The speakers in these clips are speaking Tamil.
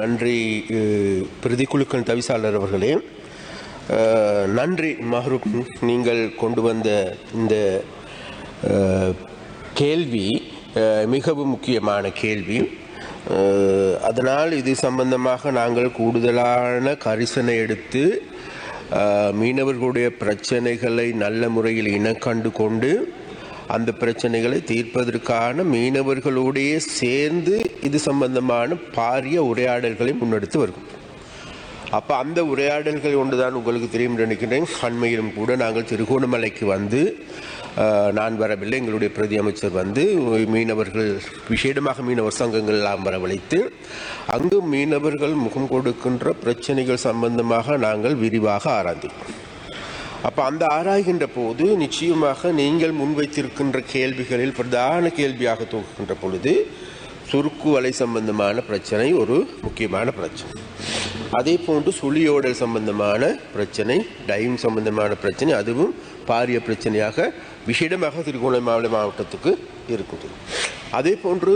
நன்றி பிரதி பிரதிக்குழுக்கள் தவிசாளர் அவர்களே. நன்றி மஹரூப் நீங்கள் கொண்டு வந்த இந்த கேள்வி மிகவும் முக்கியமான கேள்வி. அதனால் இது சம்பந்தமாக நாங்கள் கூடுதலான கரிசனை எடுத்து மீனவர்களுடைய பிரச்சனைகளை நல்ல முறையில் இனக்கண்டு கொண்டு அந்த பிரச்சனைகளை தீர்ப்பதற்கான மீனவர்களோடையே சேர்ந்து இது சம்பந்தமான பாரிய உரையாடல்களை முன்னெடுத்து வருகிறோம். அப்போ அந்த உரையாடல்கள் ஒன்றுதான் உங்களுக்கு தெரியும் நினைக்கிறேன். அண்மையிலும் கூட நாங்கள் திருகோணமலைக்கு வந்து நான் வரவில்லை எங்களுடைய பிரதி அமைச்சர் வந்து மீனவர்கள் விசேடமாக மீனவர் சங்கங்கள் எல்லாம் வரவழைத்து அங்கு மீனவர்கள் முகம் கொடுக்கின்ற பிரச்சனைகள் சம்பந்தமாக நாங்கள் விரிவாக ஆராய்ந்தோம் அப்போ அந்த ஆராய்கின்ற போது நிச்சயமாக நீங்கள் முன்வைத்திருக்கின்ற கேள்விகளில் பிரதான கேள்வியாக தோக்குகின்ற பொழுது சுருக்கு வலை சம்பந்தமான பிரச்சனை ஒரு முக்கியமான பிரச்சனை. அதே போன்று சுழியோடல் சம்பந்தமான பிரச்சனை டைம் சம்பந்தமான பிரச்சனை அதுவும் பாரிய பிரச்சனையாக விசேடமாக திருகோணமலை மாவட்டத்துக்கு இருக்குது. அதே போன்று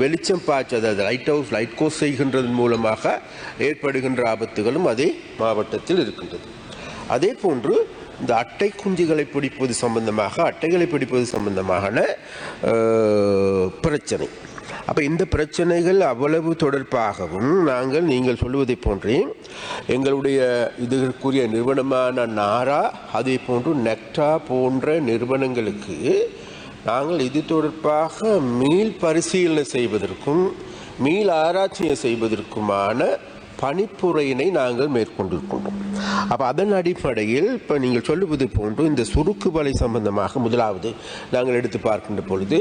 வெளிச்சம் பாய்ச்சி அதாவது லைட் ஹவுஸ் லைட் கோஸ் செய்கின்றதன் மூலமாக ஏற்படுகின்ற ஆபத்துகளும் அதே மாவட்டத்தில் இருக்கின்றது. அதே போன்று இந்த அட்டை குஞ்சுகளை பிடிப்பது சம்பந்தமாக அட்டைகளை பிடிப்பது சம்பந்தமான பிரச்சனை. அப்போ இந்த பிரச்சனைகள் அவ்வளவு தொடர்பாகவும் நாங்கள் நீங்கள் சொல்லுவதை போன்றே எங்களுடைய இதற்குரிய நிறுவனமான நாரா அதே போன்று நெக்டா போன்ற நிறுவனங்களுக்கு நாங்கள் இது தொடர்பாக மீள் பரிசீலனை செய்வதற்கும் மீள் ஆராய்ச்சியை செய்வதற்குமான பணிப்புரையினை நாங்கள் மேற்கொண்டிருக்கின்றோம். அப்போ அதன் அடிப்படையில் இப்போ நீங்கள் சொல்லுவது போன்று இந்த சுருக்கு வலை சம்பந்தமாக முதலாவது நாங்கள் எடுத்து பார்க்கின்ற பொழுது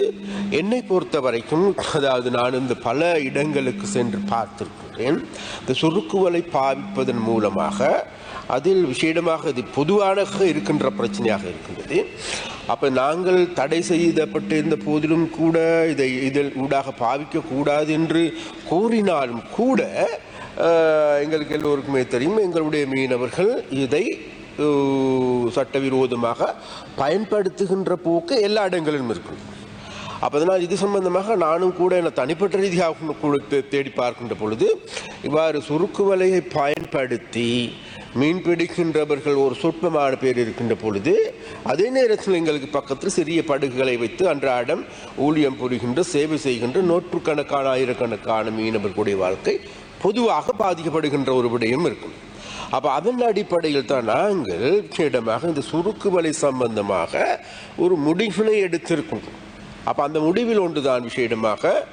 என்னை பொறுத்த வரைக்கும் அதாவது நான் இந்த பல இடங்களுக்கு சென்று பார்த்திருக்கிறேன். இந்த சுருக்கு வலை பாவிப்பதன் மூலமாக அதில் விசேடமாக இது பொதுவான இருக்கின்ற பிரச்சனையாக இருக்கின்றது. அப்போ நாங்கள் தடை செய்யப்பட்டிருந்த போதிலும் கூட இதை இதில் ஊடாக பாவிக்கக்கூடாது என்று கூறினாலும் கூட எங்களுக்கு எல்லோருக்குமே தெரியும் எங்களுடைய மீனவர்கள் இதை சட்டவிரோதமாக பயன்படுத்துகின்ற போக்கு எல்லா இடங்களிலும் இருக்கும் அப்போ அதனால் இது சம்பந்தமாக நானும் கூட என தனிப்பட்ட ரீதியாக கூட தேடி பார்க்கின்ற பொழுது இவ்வாறு சுருக்கு வலையை பயன்படுத்தி மீன் பிடிக்கின்றவர்கள் ஒரு சொற்பமான பேர் இருக்கின்ற பொழுது அதே நேரத்தில் எங்களுக்கு பக்கத்தில் சிறிய படகுகளை வைத்து அன்றாடம் ஊழியம் புரிகின்ற சேவை செய்கின்ற நூற்றுக்கணக்கான ஆயிரக்கணக்கான மீனவர்களுடைய வாழ்க்கை பொதுவாக பாதிக்கப்படுகின்ற ஒரு விடயம் இருக்கும். அப்போ அதன் அடிப்படையில் தான் நாங்கள் இடமாக இந்த சுருக்கு வலை சம்பந்தமாக ஒரு முடிவினை எடுத்திருக்கோம் அப்போ அந்த முடிவில் ஒன்றுதான் விஷயமாக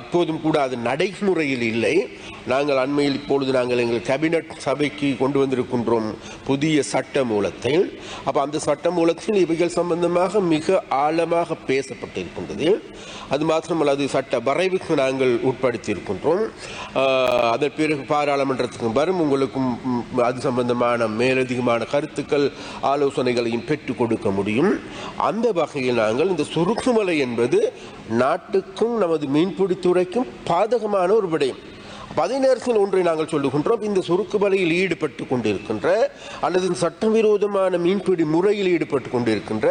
இப்போதும் கூட அது நடைமுறையில் இல்லை. நாங்கள் அண்மையில் இப்பொழுது நாங்கள் எங்கள் கேபினட் சபைக்கு கொண்டு வந்திருக்கின்றோம் புதிய சட்ட மூலத்தை. அப்போ அந்த சட்ட மூலத்தில் இவைகள் சம்பந்தமாக மிக ஆழமாக பேசப்பட்டிருக்கின்றது. அது மாத்திரமல்ல அது சட்ட வரைவுக்கு நாங்கள் உட்படுத்தி இருக்கின்றோம் அதன் பிறகு பாராளுமன்றத்துக்கு வரும். உங்களுக்கும் அது சம்பந்தமான மேலதிகமான கருத்துக்கள் ஆலோசனைகளையும் பெற்றுக் கொடுக்க முடியும். அந்த வகையில் நாங்கள் இந்த சுருக்குமலை என்பது நாட்டுக்கும் நமது மீன் பிடித்துரைக்கும் பாதகமான ஒரு விடயம். அப்ப அதே நேரத்தில் ஒன்றை நாங்கள் சொல்லுகின்றோம். இந்த சுருக்கு வலையில் ஈடுபட்டு கொண்டிருக்கின்ற அல்லது சட்டவிரோதமான மீன்பிடி முறையில் ஈடுபட்டு கொண்டிருக்கின்ற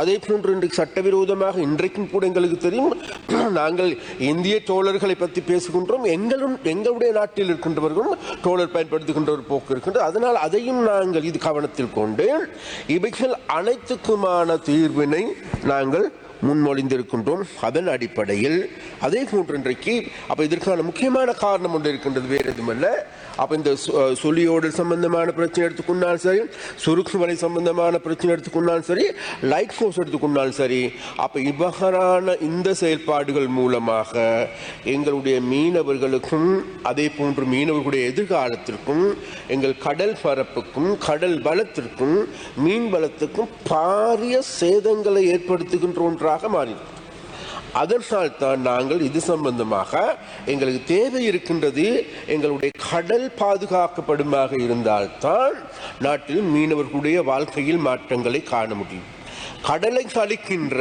அதே போன்று இன்றைக்கு சட்டவிரோதமாக இன்றைக்கும் கூட எங்களுக்கு தெரியும் நாங்கள் இந்திய தோழர்களை பற்றி பேசுகின்றோம். எங்களும் எங்களுடைய நாட்டில் இருக்கின்றவர்களும் தோழர் பயன்படுத்துகின்ற ஒரு போக்கு இருக்கின்றது. அதனால் அதையும் நாங்கள் இது கவனத்தில் கொண்டு இவைகள் அனைத்துக்குமான தீர்வினை நாங்கள் முன்மொழிந்திருக்கின்றோம். அதன் அடிப்படையில் அதே போன்று இன்றைக்கு அப்போ இதற்கான முக்கியமான காரணம் ஒன்று இருக்கின்றது வேறு எதுவுமல்ல. அப்போ இந்த சு- சம்பந்தமான பிரச்சனை எடுத்துக்கொண்டாலும் சரி சுருக்கு வலை சம்பந்தமான பிரச்சனை எடுத்துக்கொண்டாலும் சரி லைட் ஃபோர்ஸ் எடுத்துக்கொண்டாலும் சரி அப்போ இவ்வகரான இந்த செயல்பாடுகள் மூலமாக எங்களுடைய மீனவர்களுக்கும் அதே போன்று மீனவர்களுடைய எதிர்காலத்திற்கும் எங்கள் கடல் பரப்புக்கும் கடல் பலத்திற்கும் மீன் பலத்துக்கும் பாரிய சேதங்களை ஏற்படுத்துகின்ற ஒன்றாக மாறிடும் அதனால் தான் நாங்கள் இது சம்பந்தமாக எங்களுக்கு தேவை இருக்கின்றது எங்களுடைய கடல் பாதுகாக்கப்படுமாக இருந்தால்தான் நாட்டில் மீனவர்களுடைய வாழ்க்கையில் மாற்றங்களை காண முடியும். கடலை கழிக்கின்ற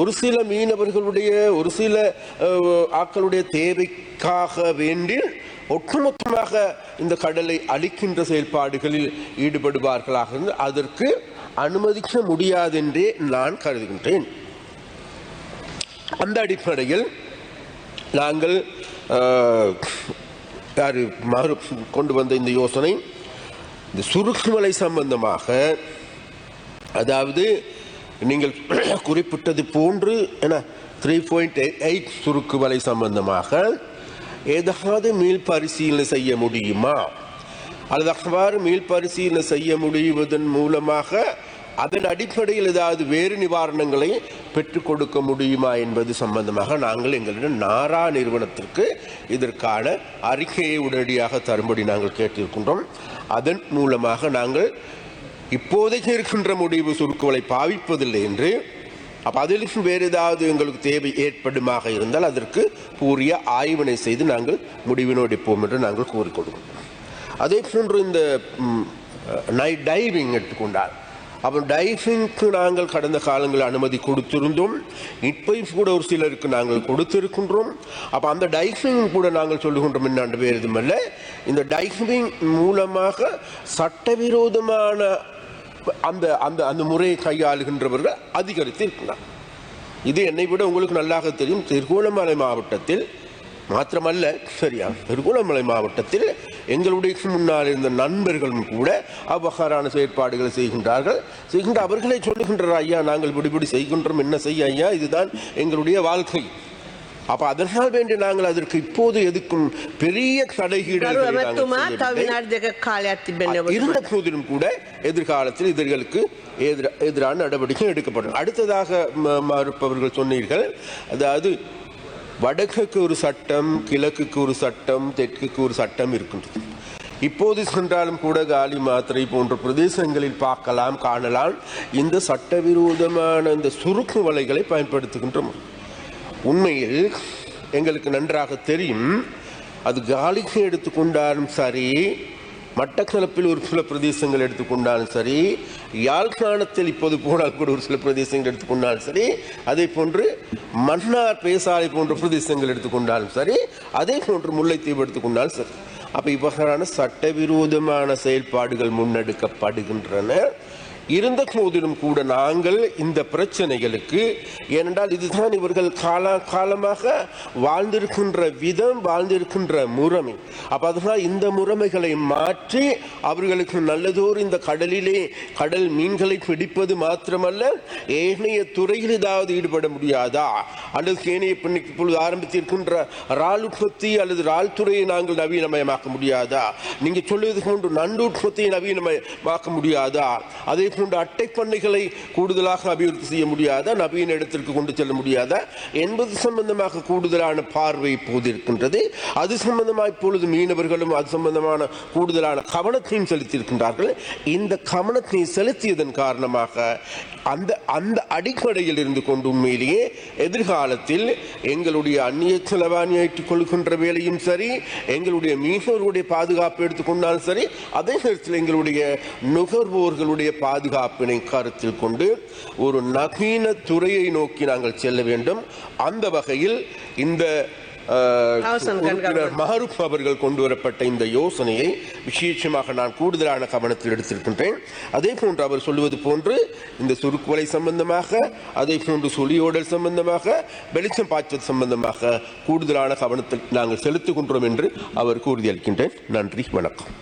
ஒரு சில மீனவர்களுடைய ஒரு சில ஆக்களுடைய தேவைக்காக வேண்டி ஒட்டுமொத்தமாக இந்த கடலை அழிக்கின்ற செயல்பாடுகளில் ஈடுபடுவார்களாக இருந்து அதற்கு அனுமதிக்க முடியாதென்றே நான் கருதுகின்றேன். அந்த அடிப்படையில் நாங்கள் யார் யாரு மறு கொண்டு வந்த இந்த யோசனை இந்த சுருக்குமலை சம்பந்தமாக அதாவது நீங்கள் குறிப்பிட்டது போன்று என த்ரீ பாயிண்ட் எயிட் சுருக்கு வலை சம்பந்தமாக ஏதாவது மீள் பரிசீலனை செய்ய முடியுமா? அல்லது அவ்வாறு மீள் பரிசீலனை செய்ய முடிவதன் மூலமாக அதன் அடிப்படையில் ஏதாவது வேறு நிவாரணங்களை பெற்றுக் கொடுக்க முடியுமா என்பது சம்பந்தமாக நாங்கள் எங்களிடம் நாரா நிறுவனத்திற்கு இதற்கான அறிக்கையை உடனடியாக தரும்படி நாங்கள் கேட்டிருக்கின்றோம். அதன் மூலமாக நாங்கள் இப்போதைக்கு இருக்கின்ற முடிவு சுருக்குகளை பாவிப்பதில்லை என்று அப்போ அதிலிருந்து வேறு ஏதாவது எங்களுக்கு தேவை ஏற்படுமாக இருந்தால் அதற்கு பூரிய ஆய்வினை செய்து நாங்கள் முடிவினோடு இருப்போம் என்று நாங்கள் கூறிக்கொள்கிறோம். அதே போன்று இந்த நைட் டைவிங் எடுத்துக்கொண்டால் அப்போ டைவிங்க்கு நாங்கள் கடந்த காலங்களில் அனுமதி கொடுத்திருந்தோம். இப்பையும் கூட ஒரு சிலருக்கு நாங்கள் கொடுத்திருக்கின்றோம். அப்போ அந்த டைவிங் கூட நாங்கள் சொல்லுகின்றோம் என்னாண்டு பேர் இதுமல்ல இந்த டைவிங் மூலமாக சட்டவிரோதமான அந்த அந்த அந்த முறையை கையாளுகின்றவர்கள் அதிகரித்து இருக்கிறார் இது என்னை விட உங்களுக்கு நல்லாக தெரியும். திருகோணமலை மாவட்டத்தில் மாத்திரமல்ல சரியா. திருகோணமலை மாவட்டத்தில் எங்களுடைய முன்னால் இருந்த நண்பர்களும் கூட அவ்வகாரான செயற்பாடுகளை செய்கின்றார்கள். செய்கின்ற அவர்களை சொல்லுகின்றனர் ஐயா நாங்கள் இப்படி செய்கின்றோம். என்ன செய்ய ஐயா? இதுதான் எங்களுடைய வாழ்க்கை. அப்ப அதனால் வேண்டி நாங்கள் அதற்கு இப்போது எதுக்கும் பெரிய தடைகீடு இருந்த போதிலும் கூட எதிர்காலத்தில் இதற்கு எதிரான நடவடிக்கை எடுக்கப்படும். அடுத்ததாக மறுப்பவர்கள் சொன்னீர்கள் அதாவது வடக்குக்கு ஒரு சட்டம் கிழக்குக்கு ஒரு சட்டம் தெற்குக்கு ஒரு சட்டம் இருக்கின்றது. இப்போது சென்றாலும் கூட காலி மாத்திரை போன்ற பிரதேசங்களில் பார்க்கலாம் காணலாம். இந்த சட்டவிரோதமான இந்த சுருக்கு வலைகளை பயன்படுத்துகின்றோம். உண்மையில் எங்களுக்கு நன்றாக தெரியும் அது காலிக்கு எடுத்துக்கொண்டாலும் சரி மட்டக்களப்பில் ஒரு சில பிரதேசங்கள் எடுத்துக்கொண்டாலும் சரி யாழ்ப்பாணத்தில் இப்போது போனால் கூட ஒரு சில பிரதேசங்கள் எடுத்துக்கொண்டாலும் சரி அதே போன்று மன்னார் பேசாலை போன்ற பிரதேசங்கள் எடுத்துக்கொண்டாலும் சரி அதே போன்று முல்லைத்தீவு எடுத்துக்கொண்டாலும் சரி. அப்போ இவ்வகையான சட்டவிரோதமான செயல்பாடுகள் முன்னெடுக்கப்படுகின்றன. இருந்த போதிலும் கூட நாங்கள் இந்த பிரச்சனைகளுக்கு ஏனென்றால் இதுதான் இவர்கள் கால காலமாக வாழ்ந்திருக்கின்ற விதம் வாழ்ந்திருக்கின்ற முறைமை. அப்போ அதனால் இந்த முறைமைகளை மாற்றி அவர்களுக்கு நல்லதோர் இந்த கடலிலே கடல் மீன்களை பிடிப்பது மாத்திரமல்ல ஏனைய துறையில் ஏதாவது ஈடுபட முடியாதா? அல்லது ஏனைய இப்ப இப்பொழுது ஆரம்பித்திருக்கின்ற இறால் உற்பத்தி அல்லது இறால் துறையை நாங்கள் நவீனமயமாக்க முடியாதா? நீங்கள் சொல்லுவது போன்று நண்டு உற்பத்தியை நவீனமயமாக்க முடியாதா? அதே போன்று அட்டை பண்ணைகளை கூடுதலாக அபிவிருத்தி செய்ய முடியாத? நவீன இடத்திற்கு கொண்டு செல்ல முடியாத? என்பது சம்பந்தமாக கூடுதலான பார்வை இப்போது இருக்கின்றது. அது சம்பந்தமாக இப்பொழுது மீனவர்களும் அது சம்பந்தமான கூடுதலான கவனத்தையும் செலுத்தியிருக்கின்றார்கள். இந்த கவனத்தை செலுத்தியதன் காரணமாக அந்த அந்த அடிப்படையில் இருந்து கொண்டு உண்மையிலேயே எதிர்காலத்தில் எங்களுடைய அந்நிய செலவாணி ஏற்றுக் கொள்கின்ற வேலையும் சரி எங்களுடைய மீனவர்களுடைய பாதுகாப்பு எடுத்துக்கொண்டாலும் சரி அதே நேரத்தில் எங்களுடைய நுகர்வோர்களுடைய பாதுகாப்பினை கருத்தில் கொண்டு ஒரு நவீன துறையை நோக்கி நாங்கள் செல்ல வேண்டும். அந்த வகையில் இந்த. மஹரூப் அவர்கள் கொண்டு வரப்பட்ட இந்த யோசனையை விசேஷமாக நான் கூடுதலான கவனத்தில் எடுத்திருக்கின்றேன். அதே போன்று அவர் சொல்லுவது போன்று இந்த சுருக்குவலை சம்பந்தமாக அதே போன்று சுழியோடல் சம்பந்தமாக வெளிச்சம் பாய்ச்சல் சம்பந்தமாக கூடுதலான கவனத்தில் நாங்கள் செலுத்துகின்றோம் என்று அவர் கூறுதியளிக்கின்றேன் நன்றி வணக்கம்.